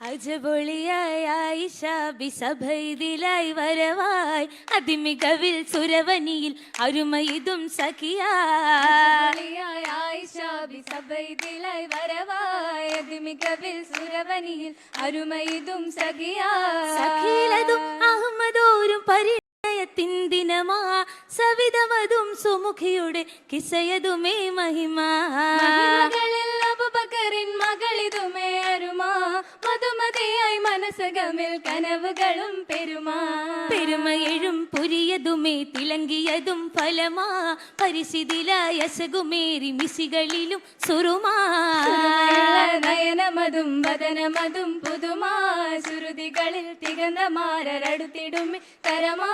അജപൊളിയായ ആയിഷ ബിസഭൈതിലായി വരവായി. അതിമികവിൽ സുരവനിയിൽ അരുമയിതും സഖിയാ. ായ അതിമികവിൽ സുരവനിയിൽ അരുമയിതും സഖിയാ. സഖീലതും അഹമ്മദോരും പരിണയത്തിൻ ദിനമാ. സവിതമതും സുമുഖിയുടെ കിസയതുമേ മഹിമാ. അബുബക്കറിൻ മകളിതുമേ അരുമാ മധുമതിയായി മനസ്സകമിൽ കനവുകളും പെരുമാ. പെരുമയെഴും പുരിയതുമേ തിളങ്ങിയതും ഫലമാ. പരിശിതിലായസകുമേരി മിസികളിലും സുറുമാ. നയനമതും വദനമതും പുതുമാ. ശ്രുതികളിൽ തികന്ന മാരടുത്തിടുമേ തരമാ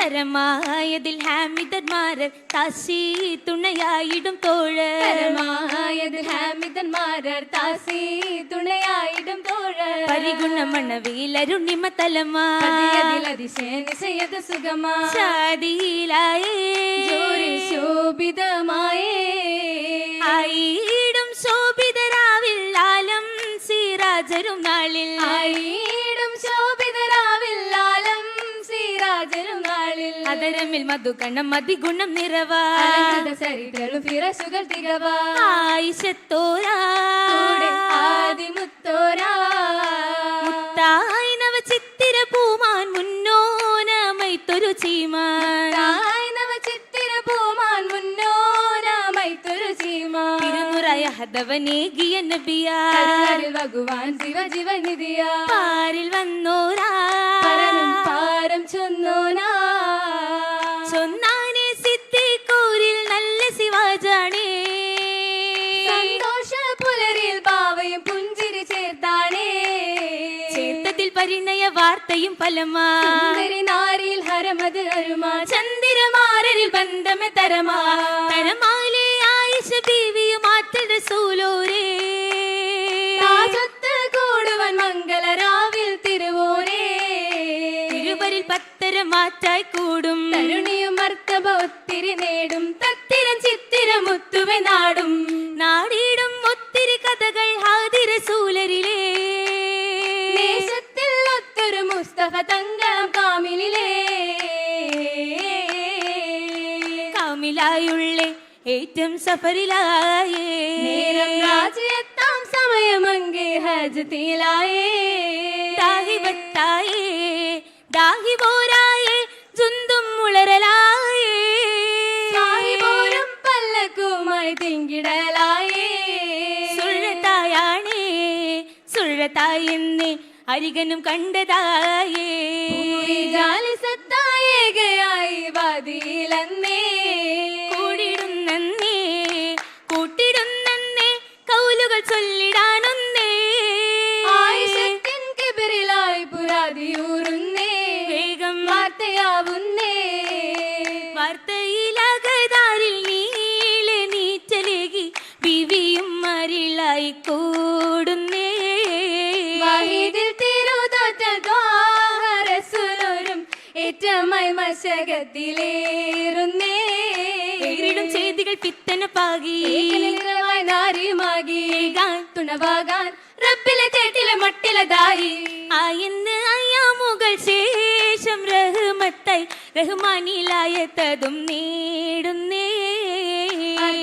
തരമായതിൽ ഹാമിദന്മാരർ താസി തുണയായിടും തോഴ. തരമായത് ഹാമിദന്മാരർ താസി തുണയായിടും തോഴ. പരിഗുണമണവിലരുണിമ തലമാ. അതിശയനിശയത് സുഖമാ. ശാദിയിലായേ ശോഭിതമായേ. ആയിടും ശോഭിതരാവിൽ ആലം സീരാജരും നാളിൽ ആയിടും നാളിൽ അതരമിൽ മധുകണം മതിഗുണം നിറവാ. അലങ്കൃത സരിതളും ഫിറസുകൾ തികവാ. ആയിഷത്തോരാ. ആദിമുത്തോരാ. തായ് നവ ചിത്തിര പൂമാൻ മുന്നോനമൈത്തൊരു ചീമാൻ. തായ് നവ ചിത്തിര പൂമാൻ മുന്നോനമൈത്തൊരു ചീമാ തിരുനുറായ ഹതവനേകിയ നബിയാ. ഭഗവാൻ ശിവ ജീവനിധിയാ. പാരിൽ വന്നോരാ. പാരം ചൊന്നാനെ. വാർത്തയും ഫലമാ സുന്ദരി നാരിൽ ഹരമത് അരുമാ. ചന്ദിരമാരിൽ ബന്ധമെ തരമാ. തരമാലേ ആയിഷ ബീവിയും ആറ്റൽ റസൂലോരേ രാജത്ത് കൂടുവൻ മംഗളരാവിൽ തിരുവോരേ. തിരുവരിൽ പത്തര മാറ്റായി കൂടും. തരുണിയും മർത്തബ ഒത്തിരി നേടും. തത്തിരം ചിത്തിരം മുത്തുവെ നാടും. നാടിടും ഏറ്റം സഫരിലായേത്താം നേരം രാജ്യത്താം സമയമങ്കെ ഹജത്തിലായേ. ദാഹിബത്തായേ ദാഹി പോരായേ ജുന്തും മുളരലായേ പല്ലക്കുമായി തിങ്കിടലായേ. സുഴത്തായാണേ സുഴത്തായെന്നെ അരികനും കണ്ടതായേ. ജാലിസത്തായേകയായി വാതിയിലന്നേ ഏറ്റമായി മശകത്തിലേറുന്നേ. ഏറിടും ചെയ്തികൾ പിത്തന പാകി. നാരിയുമാകി. തുണവാകാൻ റബ്ബിലെ ചേട്ടിലെ മട്ടിലതായി. ആയെന്ന് അയ്യാമുകൾ ശേഷം റഹ്മത്തായി റഹ്മാനിലായത്തതും നേടുന്നേ.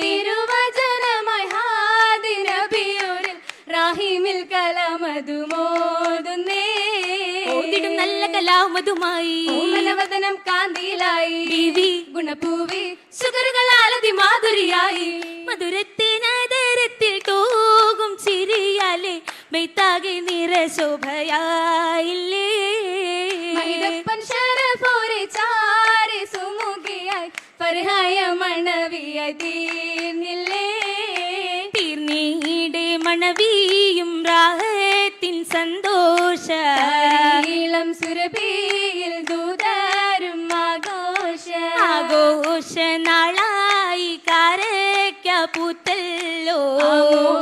തിരുവചനമായി ഹാദിനബിയൂരിൽ റാഹിമിൽ കലമതുമോതുന്നേ കലാമതുമായി ഓമനവദനം കാന്തിയിലായി. ബീവി ഗുണപൂവി സുഗറുകൾ ആലതി മാധുരിയായി മധുരത്തിനതരത്തിൽ തൂകും ചിരിയാലേ ബൈത്താകെ നിറശോഭയായില്ലേ മൈദപ്പൻ ശരഫോരെ ചാരെ സുമുഖിയായി ഫർഹായ മണവിയായി തീർന്നില്ലേ. തീർന്നീടെ മണവിയും രാഹത്തിൻ സന്തോഷ പൂത്തല്ലോ.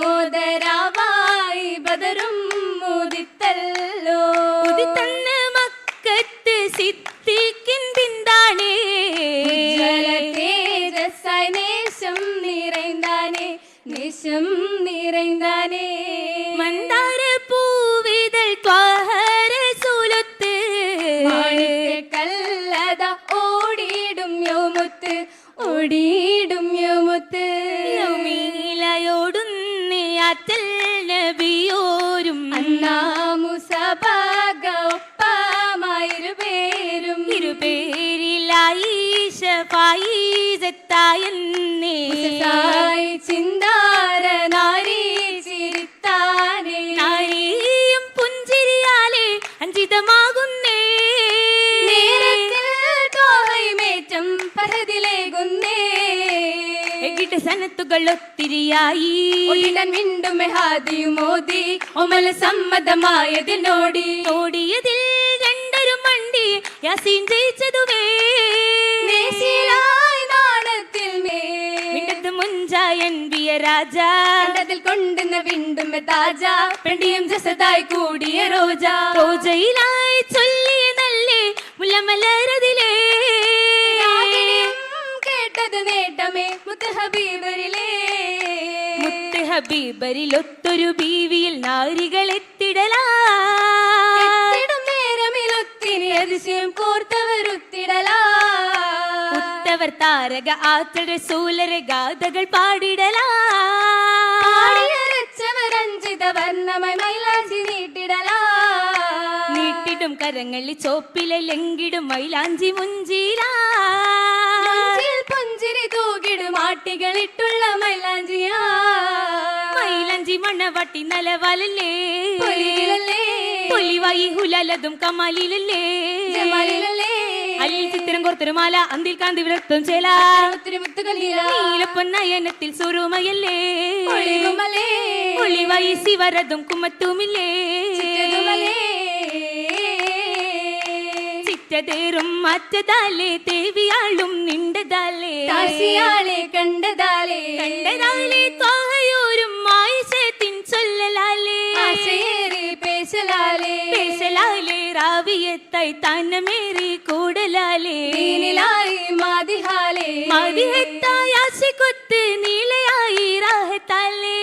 മോദരാവായി ബദറും മുദിത്തല്ലോ. ഉദിത്തന്ന മക്കത്ത് സിദ്ധിക്കിൻ പിന്താണേ. തേജസായി നേശം നിറൈന്താനേ നിശം നിറൈന്താനേ മന്ദാര പൂവിതൽ ക്വാഹര സുലത്ത്. കല്ലത ഓടിയിടും യോമുത്ത്. ഓടി ഷഫായിസത്തായെന്നേ സായി ചിന്താര നാരി ചിരിത്താനേ. നാരിയും പുഞ്ചിരിയാലെ അഞ്ചിതമാകുന്നേ നേരത്തിൽ എകിട്ട സനത്തുകൾ ഒത്തിരിയായി. വീണ്ടും ഹാദിയും മോദി. ഒമല സമ്മതമായതിനോടി. ഓടിയതിൽ രണ്ടൊരു മണ്ടി യാസീൻ ജയിച്ചതുമേ നേശിലായി നാണത്തിൽ മേ. മിണ്ടത്ത് ബിയ രാജ. കണ്ടതിൽ കൊണ്ടുന്ന വീണ്ടും താജ. പെണ്ടിയും ജസതായി കൂടിയ റോജ. റോജയിലായി ചൊല്ലിയ നല്ലേ മുലമലരതിലേ രാഗിണിയും കേട്ടത് നേട്ടമേ മുത്ത് ഹബീബരിലേ മുത്ത് ഹബീബരിൽ ഒത്തൊരു ബീവിയിൽ നാരികൾ എത്തിടലാ. എത്തിടും നേരമിലൊത്തിരി അതിശയം കോർത്തവരുത്തിടലാ താരക ആത്തട സൂലര ഗാഥകൾ പാടിടലാ. വർണമയ മൈലാഞ്ചി നീട്ടിടലാ. നീട്ടിടും കരങ്ങളിൽ ചോപ്പിലെ ലെങ്കിടും മൈലാഞ്ചി മുഞ്ചിരാഞ്ചിരി പുഞ്ചിരി തൂകിടും ആട്ടികളിട്ടുള്ള മൈലാഞ്ചിയാ. മൈലാഞ്ചി മണ്ണവട്ടി നലവലല്ലേ? പൊലിവായി ഹുലലതും കമാലിലല്ലേ? ജമാലിലല്ലേ? അല്ലിൽ ചിത്രം കൊർത്തരു മാല അന്തിൽ കാന്തി വിളർത്തും ചേല. നീലപ്പൊന്നയനത്തിൽ സുറുമയല്ലേ ഒളിവായി ശിവരതും കുമ്മത്തുമില്ലേ ചിറ്റതേറും മറ്റതാലേ ദേവിയാളും നിണ്ടതാലേ. കാശിയാളെ കണ്ടതാലേ. കണ്ടതാലേ തോഹയോരും ആയിഷത്തിൻ ചൊല്ലലാലേ. கூடலாலே. பேசலாலே ராவியத்தை தன்ன மீறி கூடலாலே. நீலாய் மாதிகாலே. மதிஹத்தாய் ஆசி கொத்து நீலையாய் ராகத்தாலே.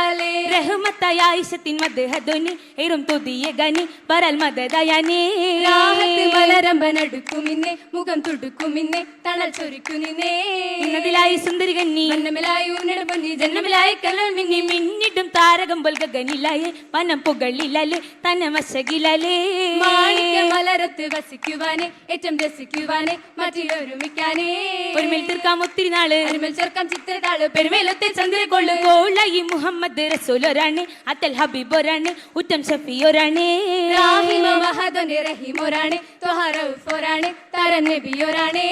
റഹ്മത്താലേ റഹ്മത്തായി ആയിഷത്തിൻ മദ്ഹദുനി ഏറും തുതിയ ഗനി പരൽ മദദയനി. രാഹത്ത് മലരമ്പനടുക്കുമിന്നെ മുഖം തുടുക്കുമിന്നെ തണൽ ചൊരിക്കുനിന്നേ ഇന്നതിലായി സുന്ദരി കന്നി മന്നമിലായി ഊനട പൊന്നി ജന്മമിലായി കലൽ മിന്നി. മിന്നിടും താരകം പോൽ ഗഗനിലായേ വനം പുകളിലല്ലേ തന്നെ വശകിലേ മാണിക്യ മലരത്ത് വസിക്കുവാനെ ഏറ്റവും രസിക്കുവാനെ മറ്റിലൊരുമിക്കാനേ ഒരുമേൽ തീർക്കാം ഒത്തിരി നാൾ. അരുമൽ ചേർക്കാം ചിത്രതാൾ പെരുമേലത്തെ ചന്ദ്രകൊള്ളു കോളായി മുഹമ്മദ് റസൂലൊരാണ് അത്തൽ ഹബീബൊരാണ് ഉറ്റം ഷഫിയൊരാണ് രാഹിമ മഹദോന്റെ റഹീമൊരാണ് ത്വഹറൗഫൊരാണ് തരൻ നബിയൊരാണേ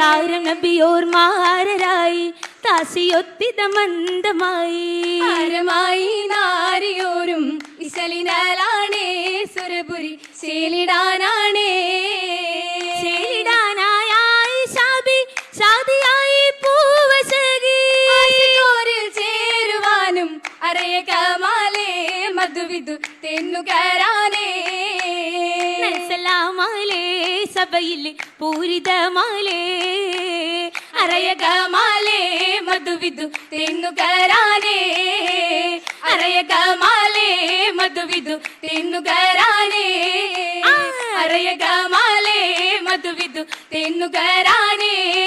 താരം നബിയോർ മാരരായി താസിയൊത്തിത മന്ദമായി. ആരമായി നാരിയോരും ഇശലിനാലാണേ സുരപുരി ശീലിടാനാണേ. മധുവിധു തെന്നുകരാനേ. സലാമാലേ സഭയിൽ പൂരിതമാലേ. അരയകമാലേ മധുവിധു തെന്നുകരാനേ. അരയകമാലേ മധുവിധു തെന്നുകരാനേ. അരയകമാലേ മധുവിധു തെന്നുകരാനേ.